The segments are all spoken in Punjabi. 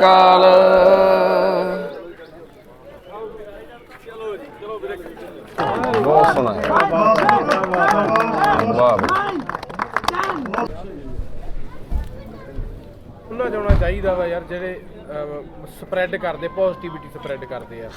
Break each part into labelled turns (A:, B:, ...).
A: ਕਾਲ ਬਹੁਤ ਸੋਹਣਾ ਹੈ ਵਾਹ ਬਈ।
B: ਜਾਣਾ ਚਾਹੀਦਾ ਵਾ ਯਾਰ ਜਿਹੜੇ ਸਪਰੈਡ ਕਰਦੇ ਪੋਜ਼ਿਟਿਵਿਟੀ ਸਪਰੈਡ ਕਰਦੇ ਆ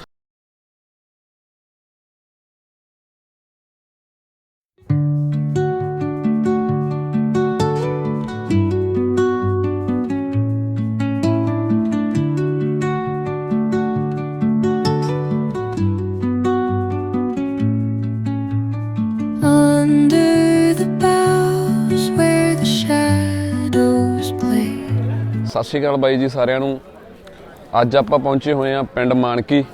A: ਸਤਿ ਸ਼੍ਰੀ ਅਕਾਲ ਬਾਈ ਜੀ ਸਾਰਿਆਂ ਨੂੰ। ਅੱਜ ਆਪਾਂ ਪਹੁੰਚੇ ਹੋਏ ਹਾਂ ਪਿੰਡ ਮਾਨਕੀ।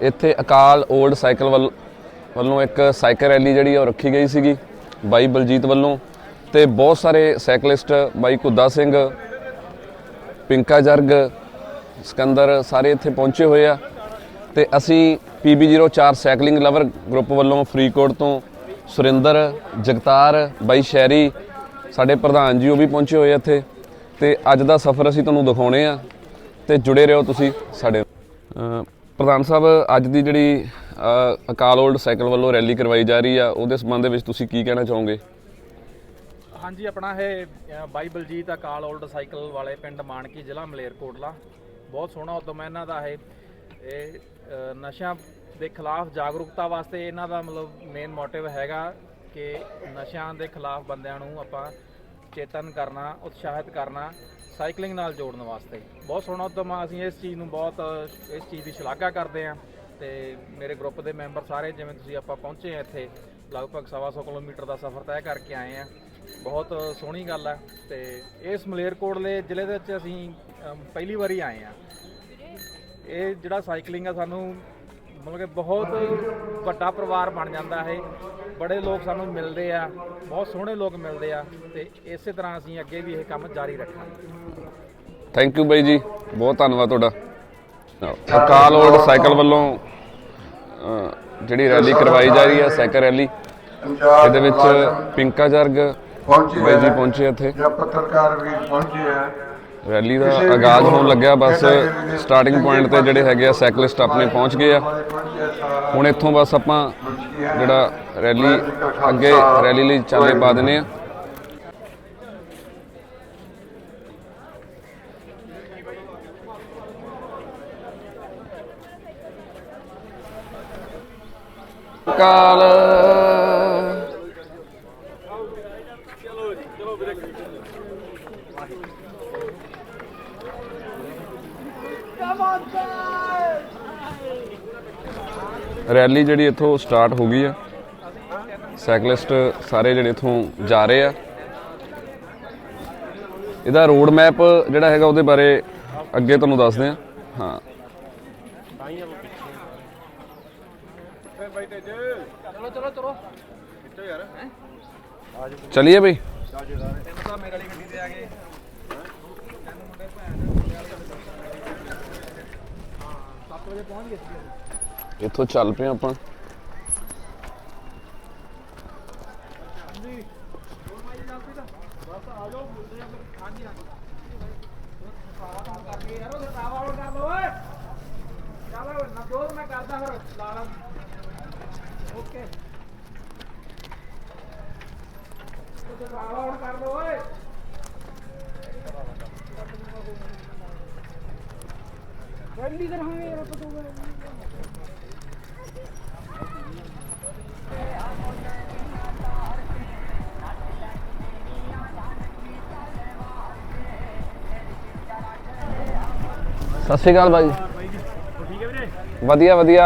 A: ਇੱਥੇ ਅਕਾਲ 올ਡ ਸਾਈਕਲ ਵੱਲ- ਵੱਲੋਂ ਇੱਕ ਸਾਈਕਲ ਰੈਲੀ ਜਿਹੜੀ ਆ ਉਹ ਰੱਖੀ ਗਈ ਸੀਗੀ ਬਾਈ ਬਲਜੀਤ ਵੱਲੋਂ। ਤੇ ਬਹੁਤ ਸਾਰੇ ਸਾਈਕਲਿਸਟ ਬਾਈ ਕੁੱਦਾ ਸਿੰਘ, ਪਿੰਕਾ ਜਰਗ, ਸਕੰਦਰ ਸਾਰੇ ਇੱਥੇ ਪਹੁੰਚੇ ਹੋਏ ਆ। ਤੇ ਅਸੀਂ PB04 ਸਾਈਕਲਿੰਗ ਲਵਰ ਗਰੁੱਪ ਵੱਲੋਂ ਫਰੀਦਕੋਟ ਤੋਂ ਸੁਰਿੰਦਰ, ਜਗਤਾਰ, ਬਾਈ ਸ਼ੈਰੀ, ਸਾਡੇ ਪ੍ਰਧਾਨ ਜੀ ਉਹ ਵੀ ਪਹੁੰਚੇ ਹੋਏ ਇੱਥੇ। ਤੇ ਅੱਜ ਦਾ ਸਫ਼ਰ ਅਸੀਂ ਤੁਹਾਨੂੰ ਦਿਖਾਉਣੇ ਆ ਤੇ ਜੁੜੇ ਰਹੋ ਤੁਸੀਂ ਸਾਡੇ ਪ੍ਰਧਾਨ ਸਾਹਿਬ ਅੱਜ ਦੀ ਜਿਹੜੀ ਅਕਾਲ 올ਡ ਸਾਈਕਲ ਵੱਲੋਂ ਰੈਲੀ ਕਰਵਾਈ ਜਾ ਰਹੀ ਆ ਉਹਦੇ ਸੰਬੰਧ ਦੇ ਵਿੱਚ ਤੁਸੀਂ ਕੀ ਕਹਿਣਾ ਚਾਹੋਗੇ?
B: ਹਾਂਜੀ ਆਪਣਾ ਇਹ ਅ, ਬਾਈ ਬਲਜੀਤ ਅਕਾਲ 올ਡ ਸਾਈਕਲ ਵਾਲੇ ਪਿੰਡ ਮਾਨਕੀ ਜ਼ਿਲ੍ਹਾ ਮਲੇਰਕੋਟਲਾ। ਬਹੁਤ ਸੋਹਣਾ ਉਦਮ ਹੈ ਇਹਨਾਂ ਦਾ ਇਹ। ਇਹ ਨਸ਼ਿਆਂ ਦੇ ਖਿਲਾਫ ਜਾਗਰੂਕਤਾ ਵਾਸਤੇ ਇਹਨਾਂ ਦਾ ਮਤਲਬ ਮੇਨ ਮੋਟਿਵ ਹੈਗਾ ਕਿ ਨਸ਼ਿਆਂ ਦੇ ਖਿਲਾਫ ਬੰਦਿਆਂ ਨੂੰ ਆਪਾਂ ਚੇਤਨ ਕਰਨਾ, ਉਤਸ਼ਾਹਿਤ ਕਰਨਾ ਸਾਈਕਲਿੰਗ ਨਾਲ ਜੋੜਨ ਵਾਸਤੇ। ਬਹੁਤ ਸੋਹਣਾ ਉਦਮ ਆ, ਅਸੀਂ ਇਸ ਚੀਜ਼ ਨੂੰ ਬਹੁਤ, ਇਸ ਚੀਜ਼ ਦੀ ਸ਼ਲਾਘਾ ਕਰਦੇ ਹਾਂ ਤੇ ਮੇਰੇ ਗਰੁੱਪ ਦੇ ਮੈਂਬਰ ਸਾਰੇ, ਜਿਵੇਂ ਤੁਸੀਂ ਆਪਾਂ ਪਹੁੰਚੇ ਆ ਇੱਥੇ, ਲਗਭਗ ਸਵਾ ਸੌ ਕਿਲੋਮੀਟਰ ਦਾ ਸਫ਼ਰ ਤੈਅ ਕਰਕੇ ਆਏ ਆ ਬਹੁਤ ਸੋਹਣੀ ਗੱਲ ਆ ਤੇ ਇਸ ਮਲੇਰਕੋਟਲੇ ਜ਼ਿਲ੍ਹੇ ਦੇ ਵਿੱਚ ਅਸੀਂ ਪਹਿਲੀ ਵਾਰੀ ਆਏ ਆ ਇਹ ਜਿਹੜਾ ਸਾਈਕਲਿੰਗ ਆ, ਸਾਨੂੰ ਮਤਲਬ ਕਿ ਬਹੁਤ ਵੱਡਾ ਪਰਿਵਾਰ ਬਣ ਜਾਂਦਾ ਹੈ ਬੜੇ ਲੋਕ ਸਾਨੂੰ ਮਿਲਦੇ ਆ ਬਹੁਤ ਸੋਹਣੇ ਲੋਕ ਮਿਲਦੇ ਆ ਤੇ ਇਸੇ ਤਰ੍ਹਾਂ ਅਸੀਂ ਅੱਗੇ ਵੀ ਇਹ ਕੰਮ ਜਾਰੀ ਰੱਖਾਂਗੇ।
A: ਥੈਂਕ ਯੂ ਬਾਈ ਜੀ ਬਹੁਤ ਧੰਨਵਾਦ ਤੁਹਾਡਾ। ਅਕਾਲ 올ਡ ਸਾਈਕਲ ਵੱਲੋਂ ਜਿਹੜੀ ਰੈਲੀ ਕਰਵਾਈ ਜਾ ਰਹੀ ਹੈ ਸਾਈਕਲ ਰੈਲੀ ਇਹਦੇ ਵਿੱਚ ਪਿੰਕਾ ਜਰਗ
C: ਪਹੁੰਚੇ
A: ਬਾਈ ਜੀ। ਪਹੁੰਚੇ ਇੱਥੇ।
C: ਜਾਂ ਪੱਤਰਕਾਰ ਵੀ ਪਹੁੰਚੇ ਆ।
A: ਰੈਲੀ ਦਾ ਆਗਾਜ਼ ਹੋਣ ਲੱਗਿਆ, ਬਸ ਸਟਾਰਟਿੰਗ ਪੁਆਇੰਟ ਤੇ ਜਿਹੜੇ ਹੈਗੇ ਆ ਸਾਈਕਲਿਸਟ ਆਪਣੇ ਪਹੁੰਚ ਗਏ ਆ। ਹੁਣ ਇੱਥੋਂ ਬਸ ਆਪਾਂ ਜਿਹੜਾ ਰੈਲੀ, ਅੱਗੇ ਰੈਲੀ ਲਈ ਚਾਲੇ ਪਾ ਦਿੰਦੇ ਆ। ਕਾਲ ਰੈਲੀ ਜਿਹੜੀ ਇੱਥੋਂ ਸਟਾਰਟ ਹੋ ਗਈ ਆ। ਸਾਈਕਲਿਸਟ ਸਾਰੇ ਜਿਹੜੇ ਇੱਥੋਂ ਜਾ ਰਹੇ ਆ। ਇਹਦਾ ਰੋਡ ਮੈਪ ਜਿਹੜਾ ਹੈਗਾ ਉਹਦੇ ਬਾਰੇ ਅੱਗੇ ਤੁਹਾਨੂੰ ਦੱਸਦੇ ਆ। ਹਾਂ।
B: ਚਲੋ ਚਲੋ ਚਲੋ
A: ਚਲਿਏ ਬਈ
B: ਤਾਂ ਮੇਰੇ ਵਾਲੀ ਗੱਡੀ ਤੇ ਆ ਗਏ
A: ਇੱਥੋਂ ਚੱਲ ਪਏ ਆਪਾਂ।
B: ਚਲੋ ਨਜੋਦ ਮੈਂ ਕਰਦਾ ਫਿਰ ਲਾਲਾ ਓਕੇ। ਤੇ ਲਾਲਾ ਹੁਣ ਕਰ ਲੋ ਓਏ ਗੱਡੀ ਕਰਾਂਗੇ ਯਾਰ ਆਪਾਂ ਤੋਂ
A: ਸਤਿ ਸ਼੍ਰੀ ਅਕਾਲ ਬਾਈ।
B: ਠੀਕ
A: ਵਧੀਆ ਵਧੀਆ।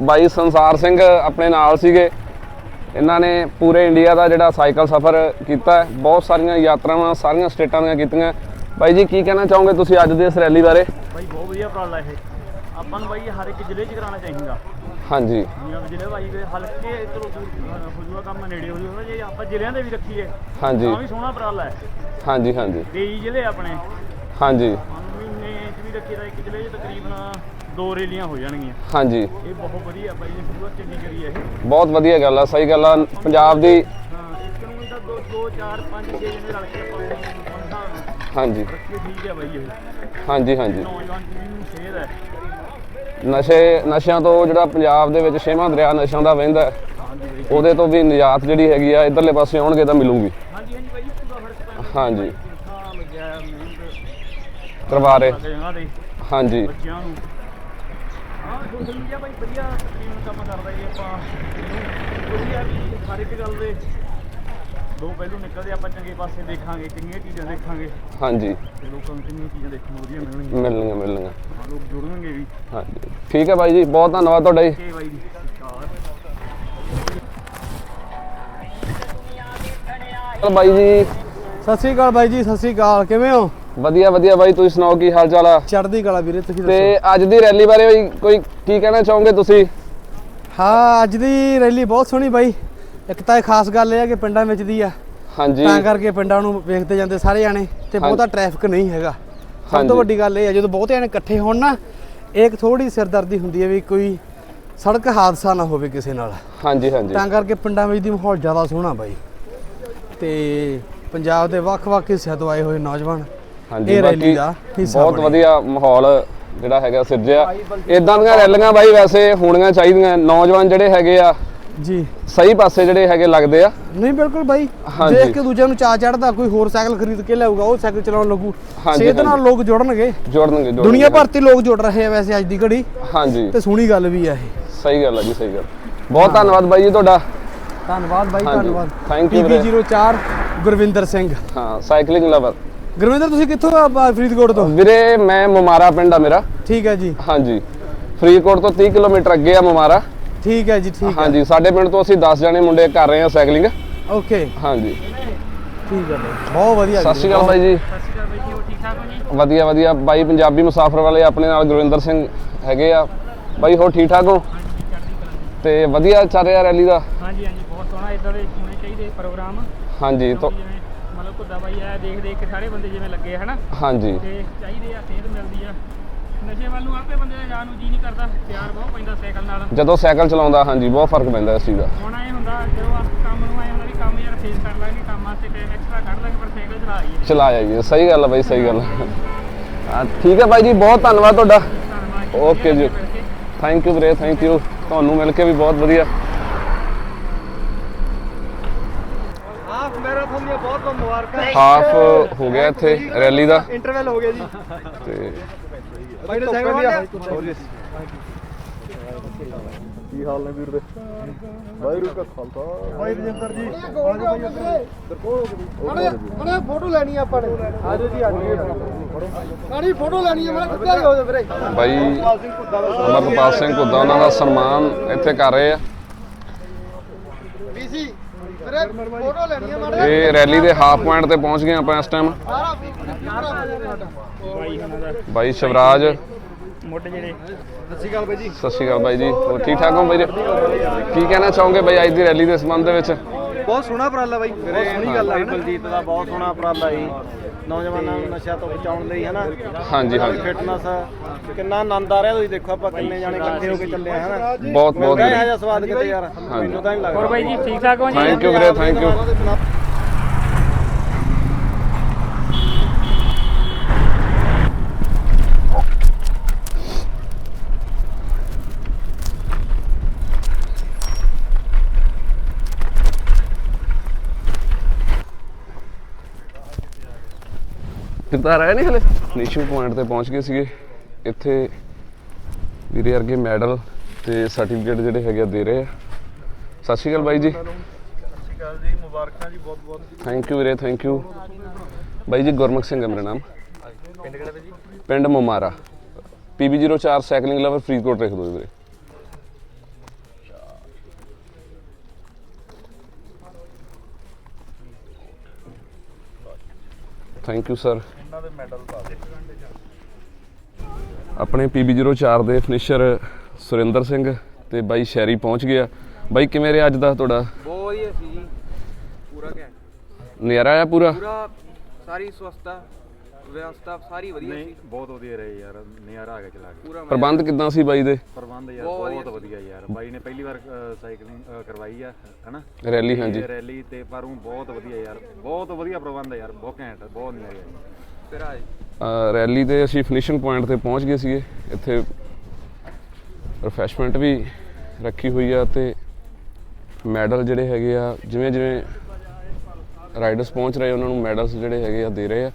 A: ਬਾਈ ਸੰਸਾਰ ਸਿੰਘ ਆਪਣੇ ਨਾਲ ਸੀਗੇ। ਇਹਨਾਂ ਨੇ ਪੂਰੇ ਇੰਡੀਆ ਦਾ ਜਿਹੜਾ ਸਾਈਕਲ ਸਫ਼ਰ ਕੀਤਾ ਬਹੁਤ ਸਾਰੀਆਂ ਯਾਤਰਾਵਾਂ ਸਾਰੀਆਂ ਸਟੇਟਾਂ ਦੀਆਂ ਕੀਤੀਆਂ। ਬਾਈ ਜੀ, ਕੀ ਕਹਿਣਾ ਚਾਹੋਗੇ ਤੁਸੀਂ ਅੱਜ ਦੇ ਇਸ ਰੈਲੀ ਬਾਰੇ?
D: ਵਧੀਆ ਉਪਰਾਲਾ ਇਹ? ਆਪਾਂ ਨੂੰ ਬਾਈ ਹਰ ਇੱਕ ਜ਼ਿਲ੍ਹੇ 'ਚ ਕਰਾਉਣਾ ਚਾਹੀਦਾ।
A: ਹਾਂਜੀ।
D: ਜਿਵੇਂ ਜ਼ਿਲ੍ਹੇ ਬਾਈ ਦੇ ਹਲਕੇ ਚਲੋ ਦੂਰ, ਅਹ, ਹੋ ਜੂਗਾ ਕੰਮ ਨੇੜੇ ਹੋ ਜੂਗਾ ਜੇ ਆਪਾਂ ਜ਼ਿਲ੍ਹਿਆਂ ਦੇ ਵੀ ਰੱਖੀਏ
A: ਹਾਂਜੀ।
D: ਤਾਂ ਵੀ ਸੋਹਣਾ ਉਪਰਾਲਾ ਹੈ।
A: ਹਾਂਜੀ ਹਾਂਜੀ।
D: 23 ਜ਼ਿਲ੍ਹੇ ਆਪਣੇ।
A: ਹਾਂਜੀ।
D: ਮਹੀਨੇ 'ਚ ਵੀ ਰੱਖੀ ਤਾਂ ਇੱਕ ਜ਼ਿਲ੍ਹੇ 'ਚ ਤਕਰੀਬਨ ਦੋ ਰੈਲੀਆਂ ਹੋ ਜਾਣਗੀਆਂ।
A: ਹਾਂਜੀ।
D: ਇਹ ਬਹੁਤ ਵਧੀਆ ਬਾਈ ਨੇ ਸ਼ੁਰੂਆਤ ਚੰਗੀ ਕਰੀ ਹੈ ਇਹ।
A: ਬਹੁਤ ਵਧੀਆ ਗੱਲ ਆ ਸਹੀ ਗੱਲ ਆ ਪੰਜਾਬ ਦੀ
D: ਹਾਂ ਇੱਕ ਨੂੰ ਤਾਂ ਦੋ ਦੋ ਚਾਰ ਪੰਜ ਛੇ ਜਣੇ ਰਲ ਕੇ ਆਪਾਂ
A: ਹਾਂਜੀ।
D: ਠੀਕ ਹੈ ਬਾਈ ਇਹ।
A: ਹਾਂਜੀ ਹਾਂਜੀ।
D: ਨੌਜਵਾਨ ਪੀੜ੍ਹੀ ਨੂੰ ਸੇਧ ਹੈ
A: ਨਸ਼ੇ ਨਸ਼ਿਆਂ ਤੋਂ ਜਿਹੜਾ ਪੰਜਾਬ ਦੇ ਵਿੱਚ ਛੇਵਾਂ ਦਰਿਆ ਨਸ਼ਿਆਂ ਦਾ ਵਹਿੰਦਾ ਹੈ,
D: ਹਾਂਜੀ ਬਾਈ
A: ਉਹਦੇ ਤੋਂ ਵੀ ਨਿਜਾਤ ਜਿਹੜੀ ਹੈਗੀ ਆ ਇਧਰਲੇ ਪਾਸੇ ਆਉਣਗੇ ਤਾਂ ਮਿਲੂਗੀ।
D: ਹਾਂਜੀ। ਹਾਂਜੀ ਬਾਈ ਪੂਰਾ ਫ਼ਰਕ ਪੈਂਦਾ
A: ਹਾਂਜੀ
D: ਹਾਂ ਲੱਗਿਆ ਹੈ, ਮਿਹਨਤ
A: ਕਰਵਾ ਰਹੇ।
D: ਲੱਗ ਜਣਾ ਦੇ
A: ਹਾਂਜੀ।
D: ਬੱਚਿਆਂ ਨੂੰ ਹਾਂ ਸੋਸ਼ਲ ਮੀਡੀਆ ਬਾਈ ਵਧੀਆ ਤਕਰੀਬਨ ਕੰਮ ਕਰਦਾ ਜੀ ਆਪਾਂ ਇਹਨੂੰ ਵਧੀਆ ਵੀ ਹਰ ਇੱਕ ਗੱਲ ਦੇ ਦੋ ਪਹਿਲੂ ਨਿਕਲਦੇ ਆਪਾਂ ਚੰਗੇ ਪਾਸੇ ਦੇਖਾਂਗੇ ਚੰਗੀਆਂ ਚੀਜ਼ਾਂ ਦੇਖਾਂਗੇ।
A: ਹਾਂਜੀ।
D: ਤੇ ਲੋਕਾਂ ਨੂੰ ਚੰਗੀਆਂ ਚੀਜ਼ਾਂ ਦੇਖਣ ਨੂੰ ਵਧੀਆ ਮਿਲਣਗੀਆਂ।
A: ਮਿਲਣਗੀਆਂ ਮਿਲਣਗੀਆਂ।
D: ਹਾਂ ਲੋਕ ਜੁੜਨਗੇ ਵੀ।
A: ਹਾਂਜੀ। ਠੀਕ ਹੈ ਬਾਈ ਜੀ ਬਹੁਤ ਧੰਨਵਾਦ ਤੁਹਾਡਾ ਜੀ।
D: ਓਕੇ ਬਾਈ ਜੀ ਸਤਿ ਸ਼੍ਰੀ ਅਕਾਲ।
A: ਚਲ ਬਾਈ ਜੀ।
E: ਸਤਿ ਸ੍ਰੀ ਅਕਾਲ ਬਾਈ ਜੀ ਸਤਿ ਸ੍ਰੀ ਅਕਾਲ। ਕਿਵੇਂ ਹੋ?
A: ਵਧੀਆ ਵਧੀਆ ਬਾਈ ਤੁਸੀਂ ਸੁਣਾਓ ਕੀ ਹਾਲ ਚਾਲ ਆ?
E: ਚੜ੍ਹਦੀ ਕਲਾ ਵੀਰੇ ਤੁਸੀਂ
A: ਤੇ
E: ਦੱਸੋ?
A: ਅੱਜ ਦੀ ਰੈਲੀ ਬਾਰੇ ਬਾਈ ਕੋਈ ਕੀ ਕਹਿਣਾ ਚਾਹੋਗੇ ਤੁਸੀਂ?
E: ਹਾਂ ਅੱਜ ਦੀ ਰੈਲੀ ਬਹੁਤ ਸੋਹਣੀ ਬਾਈ। ਇੱਕ ਤਾਂ ਇਹ ਖਾਸ ਗੱਲ ਇਹ ਹੈ ਕਿ ਪਿੰਡਾਂ ਵਿੱਚ ਦੀ ਆ।
A: ਹਾਂਜੀ।
E: ਤਾਂ ਕਰਕੇ ਪਿੰਡਾਂ ਨੂੰ ਵੇਖਦੇ ਜਾਂਦੇ ਸਾਰੇ ਜਾਣੇ ਤੇ ਬਹੁਤਾ ਟ੍ਰੈਫਿਕ ਨਹੀਂ ਹੈਗਾ। ਸਭ। ਤੋਂ ਵੱਡੀ ਗੱਲ ਇਹ ਹੈ ਜਦੋਂ ਬਹੁਤੇ ਜਾਣੇ ਇਕੱਠੇ ਹੋਣ ਨਾ ਇੱਕ ਥੋੜੀ ਸਿਰਦਰਦੀ ਹੁੰਦੀ ਹੈ ਵੀ ਕੋਈ ਸੜਕ ਹਾਦਸਾ ਨਾ ਹੋਵੇ ਕਿਸੇ ਨਾਲ।
A: ਹਾਂਜੀ ਹਾਂਜੀ।
E: ਤਾਂ ਕਰਕੇ ਪਿੰਡਾਂ ਵਿੱਚ ਦੀ ਮਾਹੌਲ ਜ਼ਿਆਦਾ ਸੋਹਣਾ ਬਾਈ। ਤੇ ਪੰਜਾਬ ਦੇ ਵੱਖ-ਵੱਖ ਹਿੱਸਿਆਂ ਤੋਂ ਆਏ ਹੋਏ ਨੌਜਵਾਨ
A: ਹਾਂਜੀ ਬਾਕੀ ਬਹੁਤ। ਵਧੀਆ ਮਾਹੌਲ ਜਿਹੜਾ ਹੈਗਾ ਸਿਰਜਿਆ। ਇਦਾਂ ਦੀਆਂ ਰੈਲੀਆਂ ਬਾਈ ਵੈਸੇ ਹੋਣੀਆਂ ਚਾਹੀਦੀਆਂ। ਨੌਜਵਾਨ ਜਿਹੜੇ ਹੈਗੇ ਆ
E: ਜੀ।
A: ਸਹੀ ਪਾਸੇ ਜਿਹੜੇ ਹੈਗੇ ਲੱਗਦੇ ਆ।
E: ਨਹੀਂ ਬਿਲਕੁਲ ਬਾਈ। ਦੇਖ ਕੇ ਦੂਜਿਆਂ ਨੂੰ ਚਾਹ ਚੜਦਾ ਕੋਈ ਹੋਰ ਸਾਈਕਲ ਖਰੀਦ ਕੇ ਲਿਆਊਗਾ ਉਹ ਸਾਈਕਲ ਚਲਾਉਣ ਲੱਗੂ। ਸਿਹਤ ਨਾਲ। ਲੋਕ ਜੁੜਨਗੇ।
A: ਜੋੜਨਗੇ
E: ਦੁਨੀਆ ਭਰ ਤੇ ਲੋਕ ਜੁੜ ਰਹੇ ਆ ਵੈਸੇ ਅੱਜ ਦੀ ਘੜੀ।
A: ਹਾਂਜੀ।
E: ਤੇ ਸੋਹਣੀ ਗੱਲ ਵੀ ਆ ਇਹ।
A: ਸਹੀ ਗੱਲ ਹੈ ਜੀ ਸਹੀ ਗੱਲ। ਬਹੁਤ ਧੰਨਵਾਦ ਬਾਈ ਜੀ ਤੁਹਾਡਾ।
E: ਧੰਨਵਾਦ ਬਾਈ। ਧੰਨਵਾਦ।
A: You ਵੀਰੇ।
E: PB04 ਗੁਰਵਿੰਦਰ ਸਿੰਘ।
A: ਹਾਂ ਸਾਈਕਲਿੰਗ ਲਵਰ
E: ਗੁਰਵਿੰਦਰ ਤੁਸੀਂ ਕਿੱਥੋਂ ਆ ਫਰੀਦਕੋਟ ਤੋਂ?
A: ਵੀਰੇ ਮੈਂ ਮਮਾਰਾ ਪਿੰਡ ਆ ਮੇਰਾ।
E: ਠੀਕ ਹੈ ਜੀ।
A: ਹਾਂਜੀ। ਫਰੀਦਕੋਟ ਤੋਂ 30 ਕਿਲੋਮੀਟਰ ਅੱਗੇ ਆ ਮਮਾਰਾ।
E: ਠੀਕ ਹੈ ਜੀ ਠੀਕ ਹੈ।
A: ਹਾਂਜੀ ਸਾਡੇ ਪਿੰਡ ਤੋਂ ਅਸੀਂ 10 ਜਣੇ ਮੁੰਡੇ ਕਰ ਰਹੇ ਹਾਂ ਸਾਈਕਲਿੰਗ
E: ਓਕੇ
A: ਹਾਂਜੀ।
E: ਠੀਕ ਹੈ ਬਾਈ ਬਹੁਤ ਵਧੀਆ
A: ਸਤਿ ਸ਼੍ਰੀ ਅਕਾਲ ਬਾਈ ਜੀ।
D: ਸਤਿ ਸ਼੍ਰੀ ਅਕਾਲ ਬਾਈ ਜੀ ਹੋਰ ਠੀਕ ਠਾਕ ਹੋ ਜੀ?
A: ਵਧੀਆ ਵਧੀਆ। ਬਾਈ ਪੰਜਾਬੀ ਮੁਸਾਫਰ ਵਾਲੇ ਆਪਣੇ ਨਾਲ ਗੁਰਵਿੰਦਰ ਸਿੰਘ ਹੈਗੇ ਆ। ਬਾਈ ਹੋ ਠੀਕ ਠਾਕ ਹੋ? ਤੇ ਵਧੀਆ ਚੱਲ ਰਿਹਾ ਰੈਲੀ ਦਾ?
D: ਹਾਂਜੀ ਹਾਂਜੀ ਬਹੁਤ ਸੋਹਣਾ। ਇਦਾਂ ਦੇ ਹੋਣੇ ਚਾਹੀਦੇ ਪ੍ਰੋਗਰਾਮ।
A: ਹਾਂਜੀ ਤੋਂ
D: ਜਿਵੇਂ ਮਤਲਬ ਕੁੱਦਾ ਬਾਈ ਆ ਦੇਖ ਦੇਖ ਕੇ ਸਾਰੇ ਬੰਦੇ ਜਿਵੇਂ ਲੱਗੇ ਹਨਾ?
A: ਹਾਂਜੀ।
D: ਤੇ ਚਾਹੀਦੇ ਆ ਸਿਹਤ ਮਿਲਦੀ ਆ। ਨਸ਼ੇ ਵੱਲ ਨੂੰ ਆਪੇ ਬੰਦੇ ਦਾ ਜਾਣ ਨੂੰ ਜੀ ਨਹੀਂ ਕਰਦਾ ਪਿਆਰ ਬਹੁਤ ਪੈਂਦਾ ਸਾਈਕਲ ਨਾਲ।
A: ਜਦੋਂ ਸਾਈਕਲ ਚਲਾਉਂਦਾ ਹਾਂਜੀ ਬਹੁਤ ਫ਼ਰਕ ਪੈਂਦਾ ਇਸ ਚੀਜ਼ ਦਾ।
D: ਹੁਣ ਇਹ ਹੁੰਦਾ ਜਦੋਂ ਆ ਕੰਮ ਨੂੰ ਆਏ ਹੁੰਦਾ ਵੀ ਕੰਮ ਯਾਰ ਫੇਸ ਕਰ ਲਾਂਗੇ ਕੰਮ ਵਾਸਤੇ ਟਾਈਮ ਐਕਸਟਰਾ ਕੱਢ ਲਾਂਗੇ ਪਰ ਸਾਈਕਲ ਚਲਾ ਆਈਏ।
A: ਚਲਾ ਜਾਈਏ ਸਹੀ ਗੱਲ ਹੈ ਬਾਈ ਸਹੀ ਗੱਲ ਹੈ ਹਾਂ ਠੀਕ ਹੈ ਬਾਈ ਜੀ ਬਹੁਤ ਧੰਨਵਾਦ ਤੁਹਾਡਾ।
D: ਧੰਨਵਾਦ ਜੀ।
A: ਓਕੇ ਜੀ। ਥੈਂਕ ਯੂ ਵੀਰੇ ਥੈਂਕ ਯੂ ਤੁਹਾਨੂੰ ਮਿਲ ਕੇ ਵੀ ਬਹੁਤ ਵਧੀਆ।
E: ਹਾਫ ਮੈਰਾਥਨ ਦੀਆਂ ਬਹੁਤ ਬਹੁਤ ਮੁਬਾਰਕਾਂ।
A: ਹਾਫ ਹੋ ਗਿਆ ਇੱਥੇ ਰੈਲੀ ਦਾ।
E: ਇੰਟਰਵਲ ਹੋ ਗਿਆ ਜੀ।
A: ਤੇ
E: ਬਾਈ ਨੇ ਸਾਈਕਲ ਵਾਲਿਆ ਬਾਈ ਰਜਿੰਦਰ ਜੀ। ਬੜੇ ਫੋਟੋ ਲੈਣੀ ਆ ਆਪਾਂ ਨੇ। ਆਜੋ ਜੀ ਆਜੋ ਕਾੜੀ ਫੋਟੋ ਲੈਣੀ ਆ ਮੈਂ ਕਿੱਥੇ ਹੋ ਜਾ ਵੀਰੇ।
A: ਬਾਈ ਅਮਰਪਾਲ ਸਿੰਘ ਘੁੱਦਾ ਉਹਨਾਂ ਦਾ ਸਨਮਾਨ ਇੱਥੇ ਕਰ ਰਹੇ ਆ।
E: ਬੀਸੀ ਵੀਰੇ ਫੋਟੋ ਲੈਣੀ ਆ ਮਾੜੇ
A: ਇਹ ਰੈਲੀ ਦੇ ਹਾਫ ਪੁਆਇੰਟ ਤੇ ਪਹੁੰਚ ਗਏ ਆਪਾਂ ਇਸ ਟਾਈਮ
D: ਬਾਈ ਉਹਨਾਂ ਦਾ
A: ਬਾਈ ਸ਼ਿਵਰਾਜ।
D: ਮੁੱਢ ਜਿਹੜੇ।
A: ਸਤਿ ਸ਼੍ਰੀ ਅਕਾਲ ਬਾਈ ਜੀ। ਹੋਰ ਠੀਕ ਠਾਕ ਹੋ ਬਾਈ ਜੀ? ਕੀ ਕਹਿਣਾ ਚਾਹੋਗੇ ਬਾਈ ਅੱਜ ਦੀ ਰੈਲੀ ਦੇ ਸੰਬੰਧ ਦੇ ਵਿੱਚ?
E: ਬਹੁਤ ਸੋਹਣਾ ਉਪਰਾਲਾ ਬਾਈ। ਬਹੁਤ ਸੋਹਣੀ ਗੱਲ ਆ
F: ਬਲਜੀਤ ਦਾ ਬਹੁਤ ਸੋਹਣਾ ਉਪਰਾਲਾ ਜੀ। ਨੌਜਵਾਨਾਂ ਨੂੰ ਨਸ਼ਿਆਂ ਤੋਂ ਬਚਾਉਣ ਲਈ ਹਨਾ?
A: ਹਾਂਜੀ ਹਾਂਜੀ।
F: ਫਿਟਨੈਸ ਕਿੰਨਾ ਆਨੰਦ ਆ ਰਿਹਾ ਤੁਸੀਂ ਦੇਖੋ ਆਪਾਂ ਕਿੰਨੇ ਜਾਣੇ ਇਕੱਠੇ ਹੋ ਕੇ ਚੱਲੇ ਆ ਹਨਾ?
A: ਬਹੁਤ ਬਹੁਤ
F: ਇਹੋ ਜਿਹਾ ਸਵਾਦ ਕਿਤੇ ਯਾਰ।
A: ਹਾਂਜੀ।
F: ਮੈਨੂੰ ਤਾਂ ਨਹੀਂ ਲੱਗਦਾ।
D: ਹੋਰ ਬਾਈ ਜੀ ਠੀਕ ਠਾਕ ਹੋ ਜੀ?
A: ਥੈਂਕ ਯੂ ਵੀਰੇ ਥੈਂਕ ਯੂ ਕਿਤਾ ਰਹੇ ਨਹੀਂ ਹਲੇ। ਨਿਸ਼ੂ ਪੁਆਇੰਟ ਤੇ ਪਹੁੰਚ ਗਏ ਸੀਗੇ। ਇੱਥੇ ਵੀਰੇ ਵਰਗੇ ਮੈਡਲ ਤੇ ਸਰਟੀਫਿਕੇਟ ਜਿਹੜੇ ਹੈਗੇ ਆ ਦੇ ਰਹੇ ਆ। ਸਤਿ ਸ਼੍ਰੀ ਅਕਾਲ ਬਾਈ ਜੀ।
F: ਗੱਲ ਜੀ ਮੁਬਾਰਕਾਂ ਜੀ ਬਹੁਤ ਬਹੁਤ
A: ਥੈਂਕ ਯੂ ਵੀਰੇ ਥੈਂਕ ਯੂ ਬਾਈ ਜੀ, ਗੁਰਮੁਖ ਸਿੰਘ ਹੈ ਮੇਰਾ ਨਾਮ।
F: ਪਿੰਡ ਕਿਹੜਾ ਜੀ
A: ਪਿੰਡ ਮਮਾਰਾ PB04 ਸਾਈਕਲਿੰਗ ਲਵਰ ਫਰੀਦਕੋਟ ਲਿਖ ਦਿਓ ਵੀਰੇ। ਥੈਂਕ ਯੂ ਸਰ
F: ਇਹਨਾਂ ਦੇ ਮੈਡਲ ਪਾ ਦੇ।
A: ਆਪਣੇ PB04 ਦੇ ਫਿਨਿਸ਼ਰ ਸੁਰਿੰਦਰ ਸਿੰਘ ਤੇ ਬਾਈ ਸ਼ੈਰੀ ਪਹੁੰਚ ਗਿਆ ਬਾਈ ਕਿਵੇਂ ਰਿਹਾ ਅੱਜ ਦਾ ਤੁਹਾਡਾ?
G: ਬਹੁਤ ਵਧੀਆ ਸੀ ਜੀ। ਪੂਰਾ ਘੈਂਟ
A: ਨਜ਼ਾਰਾ ਆ ਪੂਰਾ?
G: ਪੂਰਾ ਸਾਰੀ ਸਵਸਥਾ ਵਿਵਸਥਾ ਸਾਰੀ ਵਧੀਆ ਸੀ।
D: ਬਹੁਤ ਵਧੀਆ ਰਹੇ ਯਾਰ ਨਜ਼ਾਰਾ ਆ ਗਿਆ ਚਲਾ ਕੇ।
G: ਪੂਰਾ
A: ਪ੍ਰਬੰਧ ਕਿੱਦਾਂ ਸੀ ਬਾਈ ਦੇ?
D: ਪ੍ਰਬੰਧ ਯਾਰ
G: ਬਹੁਤ ਵਧੀਆ
D: ਯਾਰ। ਬਾਈ ਨੇ ਪਹਿਲੀ ਵਾਰ ਸਾਈਕਲਿੰਗ ਕਰਵਾਈ ਆ ਹਨਾ?
A: ਰੈਲੀ ਹਾਂਜੀ।
D: ਰੈਲੀ ਤੇ ਪਰ ਉਹ ਬਹੁਤ ਵਧੀਆ ਯਾਰ। ਬਹੁਤ ਵਧੀਆ ਪ੍ਰਬੰਧ ਯਾਰ ਬਹੁਤ ਘੈਂਟ ਬਹੁਤ ਨਜ਼ਾਰੇ
A: ਰੈਲੀ ਦੇ ਅਸੀਂ ਫਿਨਿਸ਼ਿੰਗ ਪੁਆਇੰਟ ਤੇ ਪਹੁੰਚ ਗਏ ਸੀਗੇ। ਇੱਥੇ ਰਿਫਰੈਸ਼ਮੈਂਟ ਵੀ ਰੱਖੀ ਹੋਈ ਆ ਤੇ ਮੈਡਲ ਜਿਹੜੇ ਹੈਗੇ ਆ, ਜਿਵੇਂ ਜਿਵੇਂ ਰਾਈਡਰਸ ਪਹੁੰਚ ਰਹੇ, ਉਹਨਾਂ ਨੂੰ ਮੈਡਲਸ ਜਿਹੜੇ ਹੈਗੇ ਆ ਦੇ ਰਹੇ ਆ।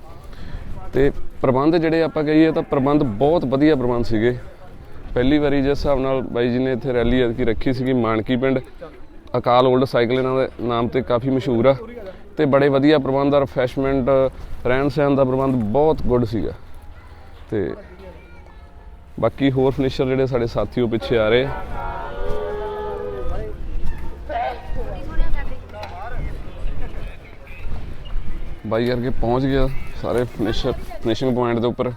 A: ਤੇ ਪ੍ਰਬੰਧ ਜਿਹੜੇ ਆਪਾਂ ਕਹੀਏ ਤਾਂ ਪ੍ਰਬੰਧ ਬਹੁਤ ਵਧੀਆ ਪ੍ਰਬੰਧ ਸੀਗੇ। ਪਹਿਲੀ ਵਾਰੀ ਜਿਸ ਹਿਸਾਬ ਨਾਲ ਬਾਈ ਜੀ ਨੇ ਇੱਥੇ ਰੈਲੀ ਐਤਕੀ ਰੱਖੀ ਸੀਗੀ, ਮਾਨਕੀ ਪਿੰਡ, ਅਕਾਲ 올ਡ ਸਾਈਕਲ ਇਹਨਾਂ ਦੇ ਨਾਮ ਤੇ ਕਾਫੀ ਮਸ਼ਹੂਰ ਆ। ਤੇ ਬੜੇ ਵਧੀਆ ਪ੍ਰਬੰਧ ਆ ਰਿਫਰੈਸ਼ਮੈਂਟ ਰਹਿਣ ਸਹਿਣ ਦਾ ਪ੍ਰਬੰਧ ਬਹੁਤ ਗੁੱਡ ਸੀਗਾ। ਤੇ ਬਾਕੀ ਹੋਰ ਫਿਨਿਸ਼ਰ ਜਿਹੜੇ ਸਾਡੇ ਸਾਥੀ ਉਹ ਪਿੱਛੇ ਆ ਰਹੇ। ਬਾਈ ਕਰਕੇ ਪਹੁੰਚ ਗਿਆ ਸਾਰੇ ਫਿਨਿਸ਼ਰ ਫਿਨਿਸ਼ਿੰਗ ਪੁਆਇੰਟ ਦੇ ਉੱਪਰ।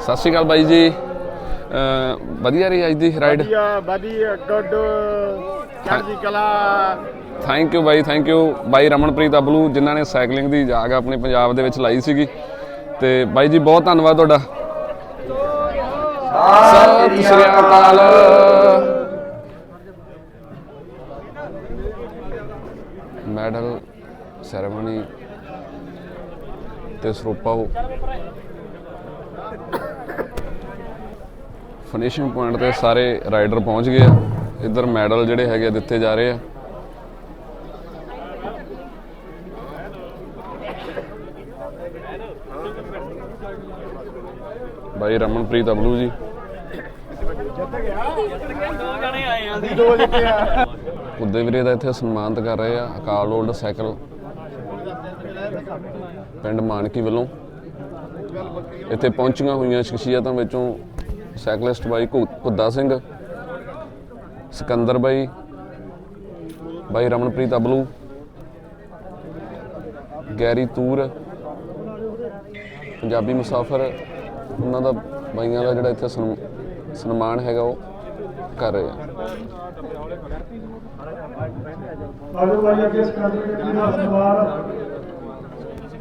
A: ਸਤਿ ਸ਼੍ਰੀ ਅਕਾਲ ਬਾਈ ਜੀ। ਵਧੀਆ ਰਹੀ ਅੱਜ ਦੀ ਰਾਈਡ
F: ਵਧੀਆ ਵਧੀਆ ਗੁੱਡ ਚੜ੍ਹਦੀ ਕਲਾ।
A: ਥੈਂਕ ਯੂ ਬਾਈ ਥੈਂਕ ਯੂ ਬਾਈ ਰਮਨਪ੍ਰੀਤ ਅਬਲੂ ਜਿਨ੍ਹਾਂ ਨੇ ਸਾਈਕਲਿੰਗ ਦੀ ਜਾਗ ਆਪਣੇ ਪੰਜਾਬ ਦੇ ਵਿੱਚ ਲਾਈ ਸੀਗੀ। ਤੇ ਬਾਈ ਜੀ ਬਹੁਤ ਧੰਨਵਾਦ ਤੁਹਾਡਾ। ਸਤਿ ਸ਼੍ਰੀ ਅਕਾਲ। ਮੈਡਲ ਸੈਰੇਮਨੀ ਤੇ ਸਰੂਪਾ ਫਿਨਿਸ਼ਿੰਗ ਪੁਆਇੰਟ ਤੇ ਸਾਰੇ ਰਾਈਡਰ ਪਹੁੰਚ ਗਏ ਆ। ਇੱਧਰ ਮੈਡਲ ਜਿਹੜੇ ਹੈਗੇ ਆ ਦਿੱਤੇ ਜਾ ਰਹੇ ਆ। ਬਾਈ ਰਮਨਪ੍ਰੀਤ ਅਬਲੂ ਜੀ। ਉਦੇ ਵੀਰੇ ਦਾ ਇੱਥੇ ਸਨਮਾਨਿਤ ਕਰ ਰਹੇ ਆ ਅਕਾਲ 올ਡ ਸਾਈਕਲ ਪਿੰਡ ਮਾਨਕੀ ਵੱਲੋਂ। ਇੱਥੇ ਪਹੁੰਚੀਆਂ ਹੋਈਆਂ ਸ਼ਖਸੀਅਤਾਂ ਵਿੱਚੋਂ ਸਾਈਕਲਿਸਟ ਬਾਈ ਘੁ- ਘੁੱਦਾ ਸਿੰਘ, ਸਿਕੰਦਰ ਬਾਈ ਬਾਈ ਰਮਨਪ੍ਰੀਤ ਅਬਲੂ, ਗੈਰੀ ਤੂਰ, ਪੰਜਾਬੀ ਮੁਸਾਫਰ, ਉਹਨਾਂ ਦਾ ਬਾਈਆਂ ਦਾ ਜਿਹੜਾ ਇੱਥੇ ਸਨਮ- ਸਨਮਾਨ ਹੈਗਾ ਉਹ ਕਰ ਰਹੇ ਆ।
H: ਆਜੋ ਭਾਈ ਅੱਗੇ ਸਕੰਦਰ ਗੱਡੀ ਦਾ ਸਵਾਲ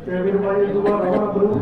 H: ਕੇਵੀਰ ਭਾਈ ਦੁਆ ਰਮਨ ਗੁਰੂ।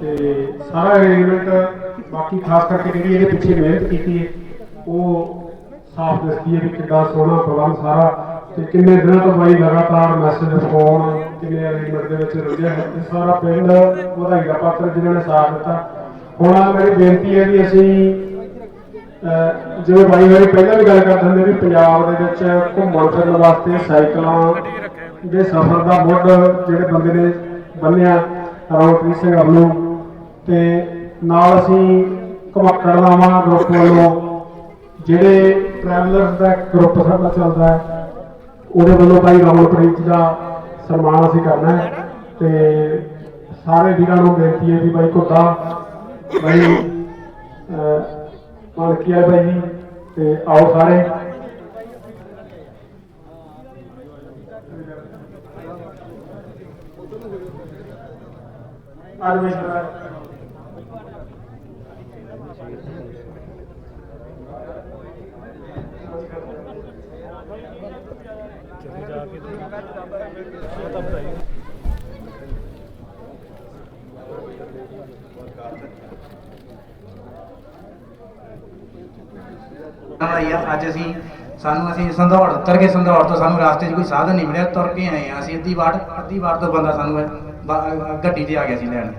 H: ਤੇ ਸਾਰਾ ਅਰੇਂਜਮੈਂਟ ਬਾਕੀ ਖਾਸ ਕਰਕੇ ਜਿਹੜੀ ਇਹਦੇ ਪਿੱਛੇ ਮਿਹਨਤ ਕੀਤੀ ਹੈ, ਉਹ ਸਾਫ਼ ਦੱਸਦੀ ਹੈ ਕਿ ਕਿੰਨਾ ਸੋਹਣਾ ਪ੍ਰਬੰਧ ਸਾਰਾ ਤੇ ਕਿੰਨੇ ਦਿਨਾਂ ਤੋਂ ਬਾਈ ਲਗਾਤਾਰ ਮੈਸੇਜ ਫੋਨ ਕਿੰਨੇ ਅਰੇਂਜਮੈਂਟ ਦੇ ਵਿੱਚ ਰੁੱਝਿਆ ਹੈ। ਸਾਰਾ ਪਿੰਡ ਵਧਾਈ ਦਾ ਪਾਤਰ ਜਿਨ੍ਹਾਂ ਨੇ ਸਾਥ ਦਿੱਤਾ ਹੁਣ ਮੇਰੀ ਬੇਨਤੀ ਹੈ ਵੀ ਅਸੀਂ ਜਿਵੇਂ ਬਾਈ ਹੋਰੀ ਪਹਿਲਾਂ ਵੀ ਗੱਲ ਕਰਦੇ ਹੁੰਦੇ ਵੀ ਪੰਜਾਬ ਦੇ ਵਿੱਚ ਘੁੰਮਣ ਫਿਰਨ ਵਾਸਤੇ ਸਾਈਕਲਾਂ ਦੇ ਸਫ਼ਰ ਦਾ ਮੁੱਢ ਜਿਹੜੇ ਬੰਦੇ ਨੇ ਬੰਨਿਆ ਰੌਣਪ੍ਰੀਤ ਸਿੰਘ ਅਬਲੂ ਤੇ ਨਾਲ ਅਸੀਂ ਘਮੱਕੜ ਲਾਵਾਂ ਗਰੁੱਪ ਵੱਲੋਂ, ਜਿਹੜੇ ਟਰੈਵਲਰਸ ਦਾ ਗਰੁੱਪ ਸਾਡਾ ਚੱਲਦਾ ਹੈ, ਉਹਦੇ ਵੱਲੋਂ ਭਾਈ ਰਮਨਪ੍ਰੀਤ ਦਾ ਸਨਮਾਨ ਅਸੀਂ ਕਰਨਾ ਹੈ। ਤੇ ਸਾਰੇ ਵੀਰਾਂ ਨੂੰ ਬੇਨਤੀ ਹੈ ਵੀ ਭਾਈ ਘੁੱਦਾ ਭਾਈ ਅਹ ਮਾਲਕੀ ਤੇ ਆਓ ਸਾਰੇ। ਅੱਜ ਮਿਸ਼ਰਾ
I: ਆਈ ਅੱਜ ਅਸੀਂ ਸਾਨੂੰ ਅਸੀਂ ਸੰਧੌੜ ਉਤਰ ਕੇ ਸੰਧੌੜ ਤੋਂ ਸਾਨੂੰ ਰਾਸਤੇ 'ਚ ਕੋਈ ਸਾਧਨ ਨਹੀਂ ਮਿਲਿਆ, ਤੁਰ ਕੇ ਆਏ ਆ ਅਸੀਂ ਅੱਧੀ ਵਾਰ ਅੱਧੀ ਵਾਰ ਤੋਂ ਬੰਦਾ ਸਾਨੂੰ ਗੱਡੀ ਤੇ ਆ ਗਿਆ ਸੀ ਲੈਣ।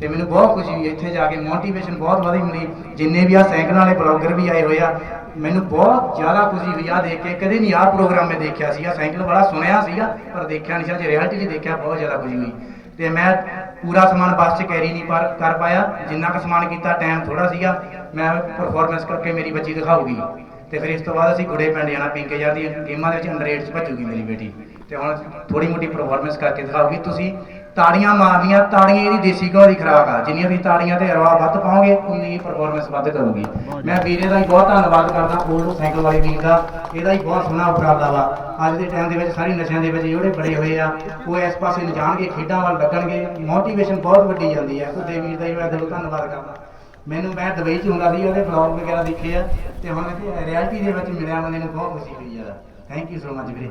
I: ਤੇ ਮੈਨੂੰ ਬਹੁਤ ਖੁਸ਼ੀ ਹੋਈ ਇੱਥੇ ਜਾ ਕੇ ਮੋਟੀਵੇਸ਼ਨ ਬਹੁਤ ਵਧੀ ਮਿਲੀ ਜਿੰਨੇ ਵੀ ਆ ਸਾਈਕਲ ਵਾਲੇ ਬਲੌਗਰ ਵੀ ਆਏ ਹੋਏ ਆ, ਮੈਨੂੰ ਬਹੁਤ ਜ਼ਿਆਦਾ ਖੁਸ਼ੀ ਹੋਈ ਆ ਦੇਖ ਕੇ, ਕਦੇ ਨਹੀਂ ਆਹ ਪ੍ਰੋਗਰਾਮ ਮੈਂ ਦੇਖਿਆ ਸੀਗਾ, ਸਾਈਕਲ ਵਾਲਾ ਸੁਣਿਆ ਸੀਗਾ, ਪਰ ਦੇਖਿਆ ਨਹੀਂ ਸੀ, ਅੱਜ ਰਿਐਲਿਟੀ 'ਚ ਦੇਖਿਆ, ਬਹੁਤ ਜ਼ਿਆਦਾ ਖੁਸ਼ੀ ਹੋਈ। ਤੇ ਮੈਂ ਪੂਰਾ ਸਮਾਨ ਬੱਸ 'ਚ ਕੈਰੀ ਨਹੀਂ ਪਰ ਕਰ ਪਾਇਆ। ਜਿੰਨਾ ਕੁ ਸਮਾਨ ਕੀਤਾ ਟਾਈਮ ਥੋੜਾ ਸੀਗਾ। ਮੈਂ ਪਰਫਾਰਮੈਂਸ ਕਰਕੇ ਮੇਰੀ ਬੱਚੀ ਦਿਖਾਊਗੀ। ਤੇ ਫਿਰ ਇਸ ਤੋਂ ਬਾਅਦ ਅਸੀਂ ਗੁੜੇ ਪਿੰਡ ਜਾਣਾ, ਪਿੰਕੇ ਜਾਂਦੀ ਗੇਮਾਂ ਦੇ ਵਿੱਚ ਅੰਡਰ 8 ਚ ਭੱਜੂਗੀ ਮੇਰੀ ਬੇਟੀ। ਤੇ ਹੁਣ ਥੋੜੀ ਮੋਟੀ ਪਰਫਾਰਮੈਂਸ ਕਰਕੇ ਦਿਖਾਊਗੀ। ਤੁਸੀਂ ਤਾੜੀਆਂ ਮਾਰਨੀਆਂ, ਤਾੜੀਆਂ ਇਹਦੀ ਦੇਸੀ ਘਿਓ ਦੀ ਖੁਰਾਕ ਆ। ਜਿੰਨੀਆਂ ਤੁਸੀਂ ਤਾੜੀਆਂ ਤੇ ਰਵਾ ਵੱਧ ਪਾਓਗੇ, ਉਨੀ ਪਰਫਾਰਮੈਂਸ ਵੱਧ ਕਰੂਗੀ। ਮੈਂ ਵੀਰੇ ਦਾ ਹੀ ਬਹੁਤ ਧੰਨਵਾਦ ਕਰਦਾ ਓਲਡ ਸਾਈਕਲ ਵਾਲੇ ਵੀਰ ਦਾ। ਇਹਦਾ ਹੀ ਬਹੁਤ ਸੋਹਣਾ ਉਪਰਾਲਾ ਵਾ। ਅੱਜ ਦੇ ਟਾਈਮ ਦੇ ਵਿੱਚ ਸਾਰੀ ਨਸ਼ਿਆਂ ਦੇ ਵਿੱਚ ਜਿਹੜੇ ਬੜੇ ਹੋਏ ਆ, ਉਹ ਇਸ ਪਾਸੇ ਨੂੰ ਜਾਣਗੇ ਖੇਡਾਂ ਵੱਲ ਲੱਗਣਗੇ। ਮੋਟੀਵੇਸ਼ਨ ਬਹੁਤ ਵੱਡੀ ਜਾਂਦੀ ਹੈ ਕੁੱਦੇ ਵੀਰ ਦਾ ਹੀ ਮੈਂ ਦਿਲੋਂ ਧੰਨਵਾਦ ਕਰਦਾ। ਮੈਨੂੰ ਮੈਂ ਦੁਬਈ ਚ ਹੁੰਦਾ ਸੀ, ਉਹਦੇ ਵਲੌਗ ਵਗੈਰਾ ਦੇਖੇ ਆ, ਤੇ ਹੁਣ ਇੱਥੇ ਰਿਐਲਿਟੀ ਦੇ ਵਿੱਚ ਮਿਲਿਆ ਬੰਦੇ ਨੂੰ ਬਹੁਤ ਖੁਸ਼ੀ ਹੋਈ ਆ। ਥੈਂਕ ਯੂ ਸੋ ਮਚ ਵੀਰੇ।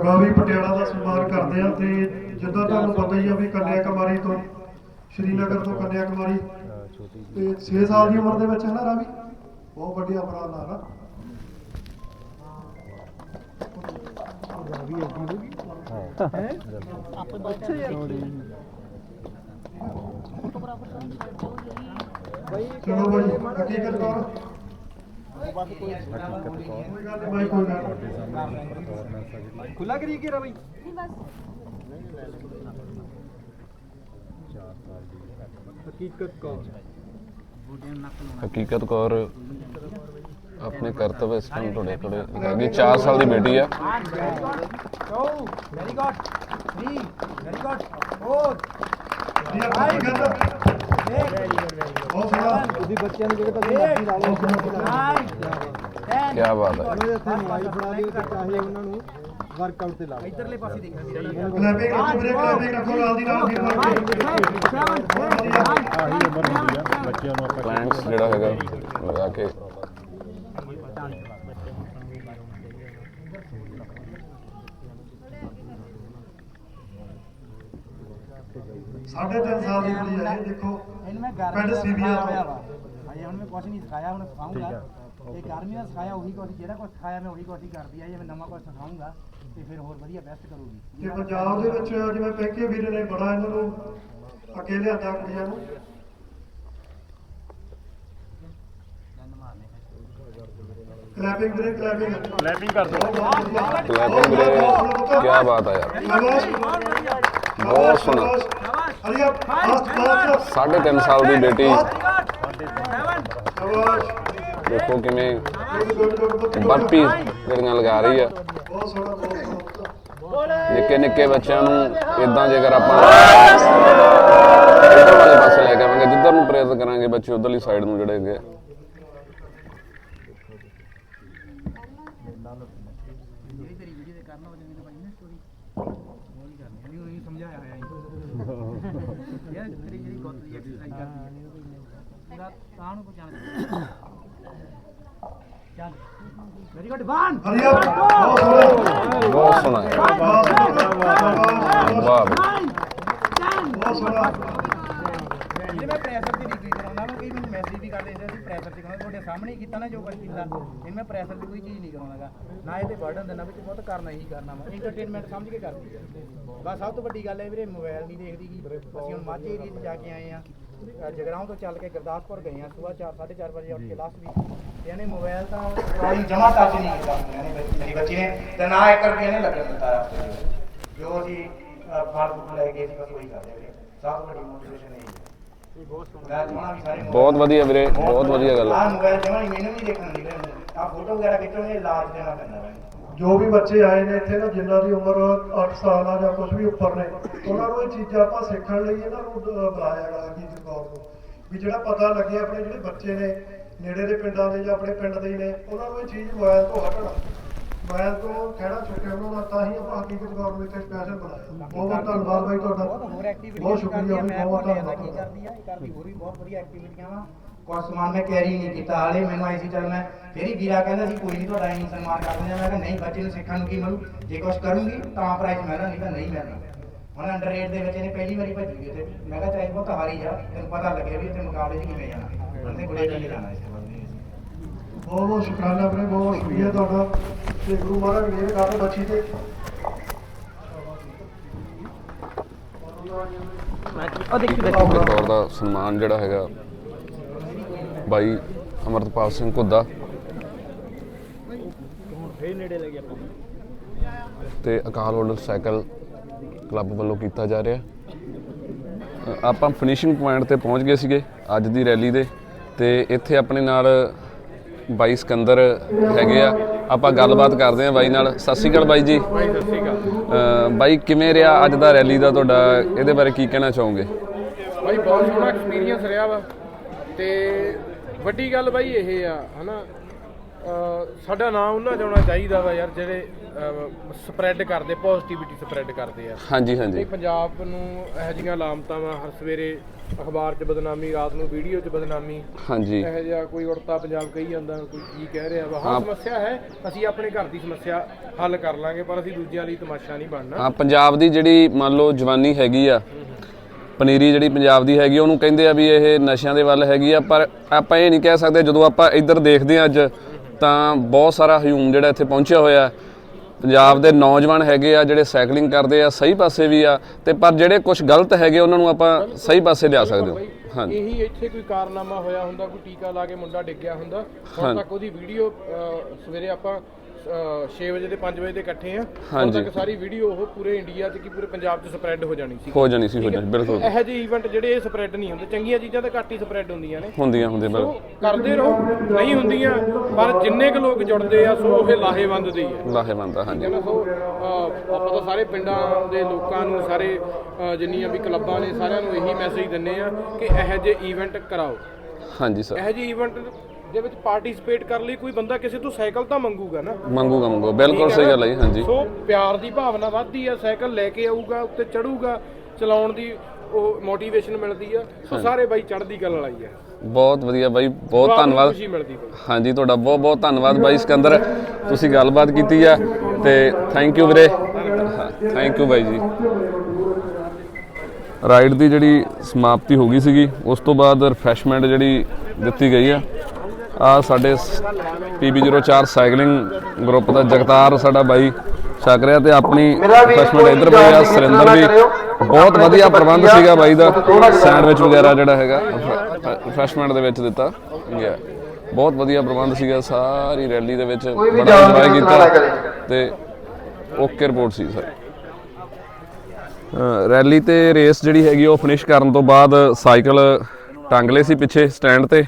J: ਰਾਵੀ ਪਟਿਆਲਾ ਦਾ ਸਨਮਾਨ ਕਰਦੇ ਆ ਤੇ ਜਿੱਦਾਂ ਤੁਹਾਨੂੰ ਪਤਾ ਹੀ ਆ ਵੀ ਕੰਨਿਆ ਕੁਮਾਰੀ ਤੋਂ ਸ਼੍ਰੀਨਗਰ ਤੋਂ ਕੰਨਿਆ ਕੁਮਾਰੀ ਤੇ 6 ਸਾਲ ਦੀ ਉਮਰ ਦੇ ਵਿੱਚ ਹੈ ਨਾ ਰਾਵੀ? ਬਹੁਤ ਵੱਡੀ ਉਪਰਾਲਾ ਹੈ। ਨਾ ਚਲੋ ਬਾਈ ਹਕੀਕਤ ਕੌਰ ਕੋਈ ਗੱਲ ਨਹੀਂ। ਬਾਈ ਕੋਈ ਗੱਲ ਨਹੀਂ
F: ਖੁੱਲਾ ਕਰੀ ਕੇ ਰਾ ਬਈ ਹਕੀਕਤ ਕੌਰ।
A: ਹਕੀਕਤ ਕੌਰ ਆਪਣੇ ਕਰਤਵ ਇਸ ਟਾਈਮ ਤੁਹਾਡੇ ਕੋਲੇ ਹੈਗੀ। 4 ਸਾਲ ਦੀ ਬੇਟੀ ਆ
I: ਵੈਰੀ ਗੁੱਡ 3 ਵੈਰੀ ਗੁੱਡ 4
J: ਇਹ ਆਪਣੀ ਗੱਲ ਬਹੁਤ ਸੋਹਣਾ
E: ਤੁਸੀਂ ਬੱਚਿਆਂ ਨੂੰ ਜਿਹੜੇ ਪਾਸੇ ਮਰਜ਼ੀ ਲਾ ਲਓ
A: ਕੀ ਬਾਤ ਹੈ
E: ਉਹਨਾਂ ਦੇ ਹੱਥਾਂ ਮੋਬਾਈਲ ਫੜਾ ਦਿਓ ਤੇ ਚਾਹੇ ਉਹਨਾਂ ਨੂੰ ਵਰਕਆਊਟ ਤੇ ਲਾ ਲਓ
I: ਇਧਰਲੇ ਪਾਸੇ ਦੇਖਣਾ ਵੀਰੇ
J: ਕਲੈਪਿੰਗ ਰੱਖੋ ਵੀਰੇ ਕਲੈਪਿੰਗ ਰੱਖੋ ਨਾਲ ਦੀ ਨਾਲ ਫਿਰ
A: ਕਲਾਇੰਟਸ ਜਿਹੜਾ ਹੈਗਾ ਲਗਾ ਕੇ
J: ਸਾਢੇ ਤਿੰਨ ਸਾਲ ਦੀ ਕੁੜੀ ਹੈ ਇਹ ਦੇਖੋ।
I: ਇਹਨੂੰ ਮੈਂ
J: ਪਿੰਡ
I: ਗਰਮੀ ਦਾ
J: ਸੀਬੀਆ
I: ਸਿਖਾਇਆ
J: ਤੋਂ।
I: ਹੋਇਆ ਵਾ ਹਜੇ ਹੁਣ ਮੈਂ ਕੁਝ ਨਹੀਂ ਸਿਖਾਇਆ ਹੁਣ ਸਿਖਾਉਂਗਾ ਤੇ ਗਰਮੀ ਦਾ ਸਿਖਾਇਆ ਉਹੀ ਕੁਝ ਜਿਹੜਾ ਕੁਝ ਸਿਖਾਇਆ ਮੈਂ ਉਹੀ ਕੁਝ ਹੀ ਕਰਦੀ ਆ ਜੇ ਮੈਂ ਨਵਾਂ ਕੁਝ ਸਿਖਾਉਂਗਾ ਤੇ ਫਿਰ ਹੋਰ ਵਧੀਆ ਬੈਸਟ ਕਰੂਗੀ
J: ਤੇ ਪੰਜਾਬ ਦੇ ਵਿੱਚ ਜਿਵੇਂ ਪੈਂਕੇ ਵੀਰ ਨੇ ਬੜਾ ਇਹਨਾਂ ਨੂੰ ਅੱਗੇ ਲਿਆਂਦਾ ਕੁੜੀਆਂ ਨੂੰ। ਕਲੈਪਿੰਗ ਵੀਰੇ ਕਲੈਪਿੰਗ
D: ਲੈਪਿੰਗ ਕਰ ਦੋ।
A: ਕਲੈਪਿੰਗ ਵੀਰੇ ਕੀ ਬਾਤ ਹੈ ਯਾਰ। ਬਹੁਤ ਸੋਹਣਾ। ਸਾਢੇ ਤਿੰਨ ਸਾਲ ਦੀ ਬੇਟੀ। ਦੇਖੋ ਕਿਵੇਂ ਬਰਪੀ ਜਿਹੜੀਆਂ ਲਗਾ ਰਹੀ ਆ। ਨਿੱਕੇ ਨਿੱਕੇ ਬੱਚਿਆਂ ਨੂੰ ਇਦਾਂ ਜੇਕਰ ਆਪਾਂ ਇੱਧਰ ਵਾਲੇ ਪਾਸੇ ਲੈ ਕੇ ਆਵਾਂਗੇ, ਜਿੱਧਰ ਨੂੰ ਪ੍ਰੇਰਿਤ ਕਰਾਂਗੇ, ਬੱਚੇ ਉਧਰਲੀ ਸਾਈਡ ਨੂੰ ਜਿਹੜੇ ਹੈਗੇ ਆ।
I: ਜਿਹੜੀ ਤੇਰੀ ਵੀਡੀਓ ਤੇ ਕਰਨਾ ਹੋ ਜਾਂਦੀ ਤਾਂ ਭਾਈ ਨਾ ਸਟੋਰੀ ਉਹ ਨਹੀਂ ਕਰਨੀ ਇਹਨੂੰ ਇਹੀ ਸਮਝਾਇਆ ਹੋਇਆ ਹੈ ਯਾਰ ਤੇਰੀ ਜਿਹੜੀ ਗੁੱਤ ਦੀ ਐਕਸਰਸਾਈਜ਼ ਕਰਦੀ ਹੈ ਪੂਰਾ ਤਾਂ ਨੂੰ ਪਹੁੰਚਾਣਾ ਚੱਲ ਵੈਰੀ ਗੁੱਡ ਵਨ
J: ਅਲੀਆ ਬਹੁਤ ਸੋਹਣਾ
A: ਬਹੁਤ ਸੋਹਣਾ ਹੈ
J: ਬਹੁਤ ਸੋਹਣਾ
A: ਵਾਹ
J: ਬਹੁਤ ਸੋਹਣਾ
I: ਜਿਹੜੇ ਮੈਂ ਪ੍ਰੈਸ਼ਰ ਦੀ ਡਿਗਰੀ ਕਰਾਉਂਦਾ ਮੈਂ ਕਈ ਮੈਨੂੰ ਮੈਸੇਜ ਵੀ ਕਰਦੇ ਸੀ ਪ੍ਰੈਸ਼ਰ ਤੇ ਕਰਾਉਂਦਾ ਤੁਹਾਡੇ ਸਾਹਮਣੇ ਹੀ ਕੀਤਾ ਨਾ ਜੋ ਕੁਝ ਕੀਤਾ। ਇਹ ਮੈਂ ਪ੍ਰੈਸ਼ਰ ਦੀ ਕੋਈ ਚੀਜ਼ ਨਹੀਂ ਕਰਾਉਣਾਗਾ। ਨਾ ਇਹ ਤੇ ਬਰਡਨ ਦੇਣਾ ਵਿੱਚ ਬਹੁਤ ਕਰਨਾ ਹੀ ਕਰਨਾ ਵਾ ਐਂਟਰਟੇਨਮੈਂਟ ਸਮਝ ਕੇ ਕਰਦੀ ਬਸ ਸਭ ਤੋਂ ਵੱਡੀ ਗੱਲ ਹੈ ਵੀਰੇ ਮੋਬਾਈਲ ਨਹੀਂ ਦੇਖਦੀ ਅਸੀਂ ਹੁਣ ਮਾਝੇ ਏਰੀਆ 'ਚ ਜਾ ਕੇ ਆਏ ਆ। ਜਗਰਾਉਂ ਤੋਂ ਚੱਲ ਕੇ ਗੁਰਦਾਸਪੁਰ ਗਏ ਆ। ਸਵੇਰ 4 4:30 ਵਜੇ ਉੱਠ ਕੇ ਲਾਸਟ ਵੀਕ ਇਹਨੇ ਮੋਬਾਈਲ ਤਾਂ ਕੋਈ ਜਮਾ ਟੱਚ ਨਹੀਂ ਕੀਤਾ ਇਹਨੇ ਮੇਰੀ ਬੱਚੀ ਨੇ। ਤੇ ਨਾ 1 ਰੁਪਿਆ ਨੇ ਲੱਗਣ ਦਿੱਤਾ ਜੋ ਅਸੀਂ ਫਾਲਤੂ ਲੈ ਗਏ ਸੀ ਬਸ ਉਹੀ ਕਰਦੇ ਵੀਰੇ ਸਭ ਤੋਂ ਵੱਡੀ ਮੋਟੀਵੇਸ਼ਨ ਇਹ ਹੈ।
A: ਬਹੁਤ ਵਧੀਆ ਵੀਰੇ ਬਹੁਤ ਵਧੀਆ ਗੱਲ। ਹੈ
I: ਮੋਬਾਈਲ ਜਮਾ ਨਹੀਂ ਮੈਨੂੰ ਵੀ ਦੇਖਣ ਦਿੰਦੇ ਆ ਫੋਟੋ ਵਗੈਰਾ ਖਿੱਚੋਗੇ ਲਾਜ ਦੇਣਾ ਪੈਂਦਾ
J: ਜੋ ਵੀ ਬੱਚੇ ਆਏ ਨੇ ਇੱਥੇ ਨਾ ਜਿਨ੍ਹਾਂ ਦੀ ਉਮਰ 8 ਸਾਲ ਆ ਜਾਂ ਕੁਝ ਵੀ ਉੱਪਰ ਨੇ ਉਹਨਾਂ ਨੂੰ ਇਹ ਚੀਜ਼ਾਂ ਆਪਾਂ ਸਿੱਖਣ ਲਈ ਇਹਨਾਂ ਨੂੰ ਬੁਲਾਇਆ ਗਿਆ ਹਕੀਕਤ ਤੌਰ ਤੋਂ ਵੀ ਜਿਹੜਾ ਪਤਾ ਲੱਗੇ ਆਪਣੇ ਜਿਹੜੇ ਬੱਚੇ ਨੇ ਨੇੜੇ ਦੇ ਪਿੰਡਾਂ ਦੇ ਜਾਂ ਆਪਣੇ ਪਿੰਡ ਦੇ ਹੀ ਨੇ ਉਹਨਾਂ ਨੂੰ ਇਹ ਚੀਜ਼ ਮੋਬਾਈਲ ਤੋਂ ਹਟਣਾ। ਮੋਬਾਈਲ ਤੋਂ ਖਹਿੜਾ ਛੁੱਟੇ ਉਹਨਾਂ ਦਾ ਤਾਂ ਹੀ ਆਪਾਂ ਹਕੀਕਤ ਨੂੰ ਇੱਥੇ ਸਪੈਸ਼ਲ ਬੁਲਾਇਆ ਬਹੁਤ ਬਹੁਤ ਧੰਨਵਾਦ ਬਾਈ ਤੁਹਾਡਾ।
I: ਬਹੁਤ
J: ਸ਼ੁਕਰੀਆ
I: ਮੈਂ
J: ਬਹੁਤ
I: ਕੀ
J: ਧੰਨਵਾਦ
I: ਕਰਦੀ ਆ ਇਹ ਕਰਦੀ ਹੋਰ ਵੀ ਬਹੁਤ ਵਧੀਆ ਐਕਟੀਵਿਟੀਆਂ ਵਾ ਕੁਝ ਸਮਾਨ ਮੈਂ ਕੈਰੀ ਨਹੀਂ ਕੀਤਾ ਹਾਲੇ ਮੈਨੂੰ ਆਈ ਸੀ ਚੱਲ ਮੈਂ ਫੇਰ ਹੀ ਵੀਰਾ ਕਹਿੰਦਾ ਸੀ ਕੋਈ ਨਹੀਂ ਤੁਹਾਡਾ ਇੰਨੀ ਸਨਮਾਨ ਕਰ ਦਿੰਦੇ। ਮੈਂ ਕਿਹਾ ਨਹੀਂ ਬੱਚੇ ਨੂੰ ਸਿੱਖਣ ਨੂੰ ਕੀ ਮਿਲੂ? ਜੇ ਕੁਝ ਕਰੂੰਗੀ ਤਾਂ ਪ੍ਰਾਈਜ਼ ਮਿਲਣਾ ਨਹੀਂ ਤਾਂ ਨਹੀਂ ਮਿਲਣਾ ਹੁਣ ਅੰਡਰ 8 ਦੇ ਵਿੱਚ ਇਹਨੇ ਪਹਿਲੀ ਵਾਰੀ ਭੱਜੀ ਤੇ ਮੈਂ ਕਿਹਾ ਚਾਹੇ ਬਹੁਤ ਹਾਰੀ ਜਾ ਤੈਨੂੰ ਪਤਾ ਲੱਗੇ ਵੀ ਇੱਥੇ ਮੁਕਾਬਲੇ 'ਚ ਕਿਵੇਂ ਜਾਣਾ। ਉਹਨੇ ਗੁੜੇ ਟੀਕੇ ਜਾਣਾ ਇਸ ਵਾਰ
J: ਬਹੁਤ ਬਹੁਤ ਸ਼ੁਕਰਾਨਾ ਵੀਰੇ ਬਹੁਤ ਸ਼ੁਕਰੀਆ ਤੁਹਾਡਾ। ਤੇ ਗੁਰੂ ਮਹਾਰਾਜ ਮੇਰੇ ਕਾਫੀ ਬੱਚੀ ਤੇ।
A: ਹਕੀਕਤ ਤੌਰ ਦਾ ਸਨਮਾਨ ਜਿਹੜਾ ਹੈਗਾ ਬਾਈ ਅਮਰਤਪਾਲ ਸਿੰਘ ਘੁੱਦਾ। ਤੇ ਅਕਾਲ ਹੋਲਡਰ ਸਾਈਕਲ ਕਲੱਬ ਵੱਲੋਂ ਕੀਤਾ ਜਾ ਰਿਹਾ। ਆਪਾਂ ਫਿਨਿਸ਼ਿੰਗ ਪੁਆਇੰਟ ਤੇ ਪਹੁੰਚ ਗਏ ਸੀਗੇ ਅੱਜ ਦੀ ਰੈਲੀ ਦੇ ਤੇ ਇੱਥੇ ਆਪਣੇ ਨਾਲ ਬਾਈ ਸਿਕੰਦਰ ਹੈਗੇ ਆ। ਆਪਾਂ ਗੱਲਬਾਤ ਕਰਦੇ ਆ ਬਾਈ ਨਾਲ। ਸਤਿ ਸ਼੍ਰੀ ਅਕਾਲ ਬਾਈ ਜੀ।
B: ਬਾਈ ਸਤਿ ਸ਼੍ਰੀ ਅਕਾਲ
A: ਬਾਈ, ਕਿਵੇਂ ਰਿਹਾ ਅੱਜ ਦਾ ਰੈਲੀ ਦਾ ਤੁਹਾਡਾ? ਇਹਦੇ ਬਾਰੇ ਕੀ ਕਹਿਣਾ ਚਾਹੋਗੇ?
K: ਬਾਈ, ਬਹੁਤ ਸੋਹਣਾ ਐਕਸਪੀਰੀਅੰਸ ਰਿਹਾ ਵਾ। ਤੇ ਵੱਡੀ ਗੱਲ ਬਾਈ ਇਹ ਆ, ਹਨਾ? ਅਹ ਸਾਡਾ ਨਾਮ ਉਹਨਾਂ ਚ ਚਾਹੀਦਾ ਵਾ ਯਾਰ, ਜਿਹੜੇ ਸਪਰੈਡ ਕਰਦੇ ਪੋਜ਼ਿਟਿਵਿਟੀ ਸਪਰੈਡ ਕਰਦੇ ਆ।
A: ਹਾਂਜੀ ਹਾਂਜੀ।
K: ਪੰਜਾਬ ਨੂੰ ਇਹੋ ਜਿਹੀਆਂ ਲਾਮਤਾਂ ਵਾ ਹਰ ਸਵੇਰੇ ਅਖਬਾਰ 'ਚ ਬਦਨਾਮੀ ਰਾਤ ਨੂੰ ਵੀਡੀਓ 'ਚ ਬਦਨਾਮੀ
A: ਹਾਂਜੀ।
K: ਇਹੋ ਜਿਹਾ ਕੋਈ ਉੜਤਾ ਪੰਜਾਬ ਕਹੀ ਜਾਂਦਾ ਕੋਈ ਕੀ ਕਹਿ ਰਿਹਾ ਵਾ। ਹਾਂ ਸਮੱਸਿਆ ਹੈ ਅਸੀਂ ਆਪਣੇ ਘਰ ਦੀ ਸਮੱਸਿਆ ਹੱਲ ਕਰ ਲਾਂਗੇ ਪਰ ਅਸੀਂ ਦੂਜਿਆਂ ਲਈ ਤਮਾਸ਼ਾ ਨਹੀਂ ਬਣਨਾ।
A: ਹਾਂ ਪੰਜਾਬ ਦੀ ਜਿਹੜੀ ਮੰਨ ਲਓ ਜਵਾਨੀ ਹੈਗੀ ਆ ਪਨੀਰੀ ਜਿਹੜੀ ਪੰਜਾਬ ਦੀ ਹੈਗੀ ਉਹਨੂੰ ਕਹਿੰਦੇ ਆ ਵੀ ਇਹ ਨਸ਼ਿਆਂ ਦੇ ਵੱਲ ਹੈਗੀ ਆ ਪਰ ਆਪਾਂ ਇਹ ਨਹੀਂ ਕਹਿ ਸਕਦੇ ਜਦੋਂ ਆਪਾਂ ਇੱਧਰ ਦੇਖਦੇ ਆ ਅੱਜ ਤਾਂ ਬਹੁਤ ਸਾਰਾ ਹਯੂਮ ਜਿਹੜਾ ਇੱਥੇ ਪਹੁੰਚਿਆ ਹੋਇਆ। ਪੰਜਾਬ ਦੇ ਨੌਜਵਾਨ ਹੈਗੇ ਆ ਜਿਹੜੇ ਸਾਈਕਲਿੰਗ ਕਰਦੇ ਆ ਸਹੀ ਪਾਸੇ ਵੀ ਆ ਤੇ ਪਰ ਜਿਹੜੇ ਕੁਝ ਗਲਤ ਹੈਗੇ ਉਹਨਾਂ ਨੂੰ ਆਪਾਂ ਸਹੀ ਪਾਸੇ ਲਿਆ ਸਕਦੇ ਹਾਂ। ਹਾਂਜੀ।
K: ਇਹੀ ਇੱਥੇ ਕੋਈ ਕਾਰਨਾਮਾ ਹੋਇਆ ਹੁੰਦਾ ਕੋਈ ਟੀਕਾ ਲਾ ਕੇ ਮੁੰਡਾ ਡਿੱਗਿਆ ਹੁੰਦਾ ਹੁਣ ਤੱਕ ਉਹਦੀ ਵੀਡੀਓ ਸਵੇਰੇ ਆਪਾਂ 6 ਵਜੇ ਤੇ 5 ਵਜੇ ਦੇ ਇਕੱਠੇ ਆ।
A: ਹਾਂਜੀ।
K: ਤੱਕ ਸਾਰੀ ਵੀਡੀਓ ਉਹ ਪੂਰੇ ਇੰਡੀਆ 'ਚ ਕੀ ਪੂਰੇ ਪੰਜਾਬ 'ਚ ਸਪਰੈਡ ਹੋ ਜਾਣੀ ਸੀ।
A: ਹੋ ਜਾਣੀ ਸੀ ਹੋ ਜਾਣੀ ਬਿਲਕੁਲ।
K: ਇਹੋ ਜਿਹੇ ਇਵੈਂਟ ਜਿਹੜੇ ਇਹ ਸਪਰੈਡ ਨਹੀਂ ਹੁੰਦੇ। ਚੰਗੀਆਂ ਚੀਜ਼ਾਂ ਤਾਂ ਘੱਟ ਹੀ ਸਪਰੈਡ ਹੁੰਦੀਆਂ ਨੇ।
A: ਹੁੰਦੀਆਂ ਹੁੰਦੀਆਂ ਬਿਲਕੁਲ।
K: ਕਰਦੇ ਰਹੋ। ਨਹੀਂ ਹੁੰਦੀਆਂ ਪਰ ਜਿੰਨੇ ਕੁ ਲੋਕ ਜੁੜਦੇ ਆ ਸੋ ਉਹ ਲਾਹੇਵੰਦ ਦੇ ਹੀ। ਆ
A: ਲਾਹੇਵੰਦ ਆ ਹਾਂਜੀ।
K: ਕਹਿੰਦਾ ਸੋ ਅਹ, ਆਪਾਂ ਤਾਂ ਸਾਰੇ ਪਿੰਡਾਂ ਦੇ ਲੋਕਾਂ ਨੂੰ ਸਾਰੇ ਅਹ, ਜਿੰਨੀਆਂ ਵੀ ਕਲੱਬਾਂ ਨੇ ਸਾਰਿਆਂ ਨੂੰ ਇਹੀ ਮੈਸੇਜ ਦਿੰਨੇ ਆ ਕਿ ਇਹੋ ਜਿਹੇ ਇਵੈਂਟ ਕਰਾਓ।
A: ਹਾਂਜੀ ਸਰ
K: ਇਹੋ ਜਿਹੇ ਇਵੈਂਟ ਦੇ ਵਿੱਚ ਪਾਰਟਿਸਿਪੇਟ ਕਰਨ ਲਈ ਕੋਈ ਬੰਦਾ ਕਿਸੇ ਤੋਂ ਸਾਈਕਲ ਤਾਂ ਮੰਗੂਗਾ ਨਾ?
A: ਮੰਗੂਗਾ ਮੰਗੂਗਾ। ਬਿਲਕੁਲ ਸਹੀ ਗੱਲ ਹੈ ਜੀ ਹਾਂਜੀ।
K: ਸੋ ਪਿਆਰ ਦੀ ਭਾਵਨਾ ਵੱਧਦੀ ਆ ਸਾਈਕਲ ਲੈ ਕੇ ਆਊਗਾ ਉੱਤੇ ਚੜੂਗਾ ਚਲਾਉਣ ਦੀ ਉਹ ਮੋਟੀਵੇਸ਼ਨ ਮਿਲਦੀ ਆ। ਸੋ ਸਾਰੇ ਬਾਈ ਚੜ੍ਹਦੀ ਕਲਾ ਲਾਈ ਆ।
A: ਬਹੁਤ ਵਧੀਆ ਬਾਈ ਬਹੁਤ ਧੰਨਵਾਦ।
K: ਖੁਸ਼ੀ ਮਿਲਦੀ ਬਾਈ।
A: ਹਾਂਜੀ ਤੁਹਾਡਾ ਬਹੁਤ ਬਹੁਤ ਧੰਨਵਾਦ ਬਾਈ ਸਿਕੰਦਰ। ਤੁਸੀਂ ਗੱਲਬਾਤ ਕੀਤੀ ਆ ਤੇ ਥੈਂਕ ਯੂ ਵੀਰੇ। ਥੈਂਕ ਯੂ ਬਾਈ ਜੀ। ਰਾਈਡ ਦੀ ਜਿਹੜੀ ਸਮਾਪਤੀ ਹੋ ਗਈ ਸੀਗੀ ਉਸ ਤੋਂ ਬਾਅਦ ਰਿਫਰੈਸ਼ਮੈਂਟ ਜਿਹੜੀ ਦਿੱਤੀ ਗਈ ਆ। ਆ ਸਾਡੇ PB04 ਸਾਈਕਲਿੰਗ ਗਰੁੱਪ ਦਾ ਜਗਤਾਰ ਸਾਡਾ ਬਾਈ ਛਕ ਰਿਹਾ ਤੇ ਆਪਣੀ ਰਿਫਰੈਸ਼ਮੈਂਟ ਇੱਧਰ ਪਈ ਆ ਸੁਰਿੰਦਰ ਵੀ ਬਹੁਤ ਵਧੀਆ ਪ੍ਰਬੰਧ ਸੀਗਾ ਬਾਈ ਦਾ ਸੈਂਡਵਿਚ ਵਗੈਰਾ ਜਿਹੜਾ ਹੈਗਾ ਰਿਫਰੈਸ਼ਮੈਂਟ ਦੇ ਵਿੱਚ ਦਿੱਤਾ। ਗਿਆ ਬਹੁਤ ਵਧੀਆ ਪ੍ਰਬੰਧ ਸੀਗਾ ਸਾਰੀ ਰੈਲੀ ਦੇ ਵਿੱਚ ਬੜਾ ਇੰਜੋਏ ਕੀਤਾ ਤੇ ਓਕੇ ਰਿਪੋਰਟ ਸੀ ਸਰ। ਰੈਲੀ ਤੇ ਰੇਸ ਜਿਹੜੀ ਹੈਗੀ ਉਹ ਫਿਨਿਸ਼ ਕਰਨ ਤੋਂ ਬਾਅਦ ਸਾਈਕਲ ਟੰਗ ਲਏ ਸੀ ਪਿੱਛੇ ਸਟੈਂਡ ਤੇ।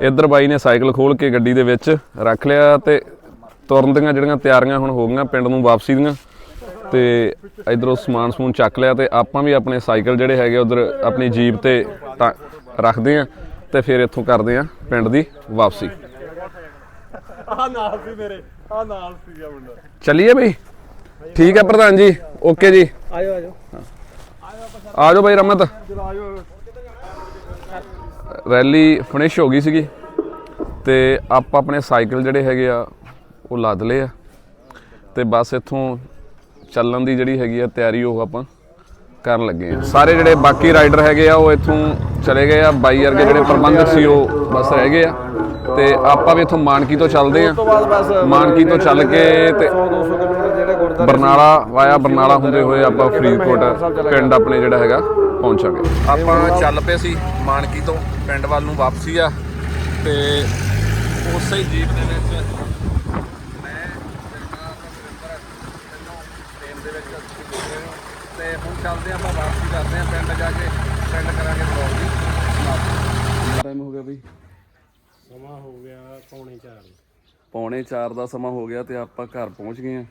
A: ਇੱਧਰ ਬਾਈ ਨੇ ਸਾਈਕਲ ਖੋਲ ਕੇ ਗੱਡੀ ਦੇ ਵਿੱਚ ਰੱਖ ਲਿਆ ਤੇ ਤੁਰਨ ਦੀਆਂ ਜਿਹੜੀਆਂ ਤਿਆਰੀਆਂ ਹੁਣ ਹੋ ਗਈਆਂ ਪਿੰਡ ਨੂੰ ਵਾਪਸੀ ਦੀਆਂ ਤੇ ਇਧਰੋਂ ਸਮਾਨ ਸਮੂਨ ਚੱਕ ਲਿਆ ਤੇ ਆਪਾਂ ਵੀ ਆਪਣੇ ਸਾਈਕਲ ਜਿਹੜੇ ਹੈਗੇ ਉਧਰ ਆਪਣੀ ਜੀਪ ਤੇ ਰੱਖਦੇ ਆ ਤੇ ਫਿਰ ਇੱਥੋਂ ਕਰਦੇ ਆ ਪਿੰਡ ਦੀ ਵਾਪਸੀ।
D: ਆ ਨਾਲ ਸੀ ਮੇਰੇ ਆ ਨਾਲ ਸੀਗਾ ਮੁੰਡਾ।
A: ਚੱਲੀਏ ਬਈ? ਠੀਕ ਹੈ ਪ੍ਰਧਾਨ ਜੀ ਓਕੇ ਜੀ।
F: ਆਜੋ ਆਜੋ
A: ਆ ਜਾਓ ਬਾਈ ਰਮਤ। ਰੈਲੀ ਫਿਨਿਸ਼ ਹੋ ਗਈ ਸੀਗੀ ਤੇ ਆਪਾਂ ਆਪਣੇ ਸਾਈਕਲ ਜਿਹੜੇ ਹੈਗੇ ਆ, ਉਹ ਲੱਦ ਲਏ ਆ। ਤੇ ਬਸ ਇੱਥੋਂ ਚੱਲਣ ਦੀ ਜਿਹੜੀ ਹੈਗੀ ਆ, ਤਿਆਰੀ ਉਹ ਆਪਾਂ ਕਰਨ ਲੱਗੇ ਆ। ਸਾਰੇ ਜਿਹੜੇ ਬਾਕੀ ਰਾਈਡਰ ਹੈਗੇ ਆ, ਉਹ ਇੱਥੋਂ ਚਲੇ ਗਏ ਆ। ਬਾਈ ਵਰਗੇ ਜਿਹੜੇ ਪ੍ਰਬੰਧਕ ਸੀ, ਉਹ ਬਸ ਰਹਿ ਗਏ ਆ। ਤੇ ਆਪਾਂ ਵੀ ਇੱਥੋਂ ਮਾਨਕੀ ਤੋਂ ਚੱਲਦੇ ਆ।
F: ਤੋਂ
A: ਮਾਨਕੀ ਤੋਂ ਚੱਲ ਕੇ ਤੇ
F: 100 200 ਕਿਲੋਮੀਟਰ ਜਿਹੜੇ ਗੁਰਦੁਆਰੇ
A: ਬਰਨਾਲਾ ਵਾਇਆ ਬਰਨਾਲਾ ਹੁੰਦੇ ਹੋਏ ਆਪਾਂ ਫਰੀਦਕੋਟ ਪਿੰਡ ਆਪਣੇ ਜਿਹੜਾ ਹੈਗਾ ਪਹੁੰਚਾਂਗੇ। ਆਪਾਂ ਚੱਲ ਪਏ ਸੀ ਮਾਨਕੀ ਤੋਂ ਪਿੰਡ ਵੱਲ ਨੂੰ ਵਾਪਸੀ ਆ। ਤੇ ਉਸੇ ਹੀ ਜੀਪ ਦੇ ਵਿੱਚ ਮੈਂ ਟ੍ਰੇਨ ਦੇ ਵਿੱਚ ਤੁਸੀਂ ਦੇਖ ਰਹੇ ਹੋ। ਤੇ ਹੁਣ ਚੱਲਦੇ ਆਪਾਂ ਵਾਪਸੀ ਕਰਦੇ ਆ ਪਿੰਡ ਜਾ ਕੇ ਪਿੰਡ ਕਰਾਂਗੇ ਬਲੌਗ ਦੀ ਸਮਾਪਤੀ ਟਾਈਮ ਹੋ ਗਿਆ ਬਈ?
J: ਸਮਾਂ ਹੋ ਗਿਆ ਪੌਣੇ 4
A: ਪੌਣੇ 4 ਦਾ ਸਮਾਂ ਹੋ ਗਿਆ ਤੇ ਆਪਾਂ ਘਰ ਪਹੁੰਚ ਗਏ ਆ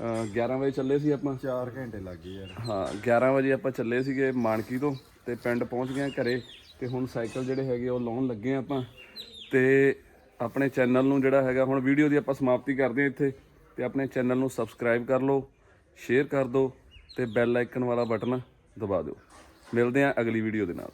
A: 11 ਵਜੇ ਚੱਲੇ ਸੀ ਆਪਾਂ।
J: 4 ਘੰਟੇ ਲੱਗ ਗਏ ਯਾਰ।
A: ਹਾਂ 11 ਵਜੇ ਆਪਾਂ ਚੱਲੇ ਸੀਗੇ ਮਾਨਕੀ ਤੋਂ ਤੇ ਪਿੰਡ ਪਹੁੰਚ ਗਏ ਘਰੇ ਤੇ ਹੁਣ ਸਾਈਕਲ ਜਿਹੜੇ ਹੈਗੇ ਉਹ ਲਾਉਣ ਲੱਗੇ ਆਪਾਂ ਤੇ ਆਪਣੇ ਚੈਨਲ ਨੂੰ ਜਿਹੜਾ ਹੈਗਾ ਹੁਣ ਵੀਡੀਓ ਦੀ ਆਪਾਂ ਸਮਾਪਤੀ ਕਰਦੇ ਹਾਂ ਇੱਥੇ ਤੇ ਆਪਣੇ ਚੈਨਲ ਨੂੰ ਸਬਸਕ੍ਰਾਈਬ ਕਰ ਲਓ ਸ਼ੇਅਰ ਕਰ ਦਿਓ ਤੇ ਬੈਲ ਆਈਕਨ ਵਾਲਾ ਬਟਨ ਦਬਾ ਦਿਓ। ਮਿਲਦੇ ਹਾਂ ਅਗਲੀ ਵੀਡੀਓ ਦੇ ਨਾਲ।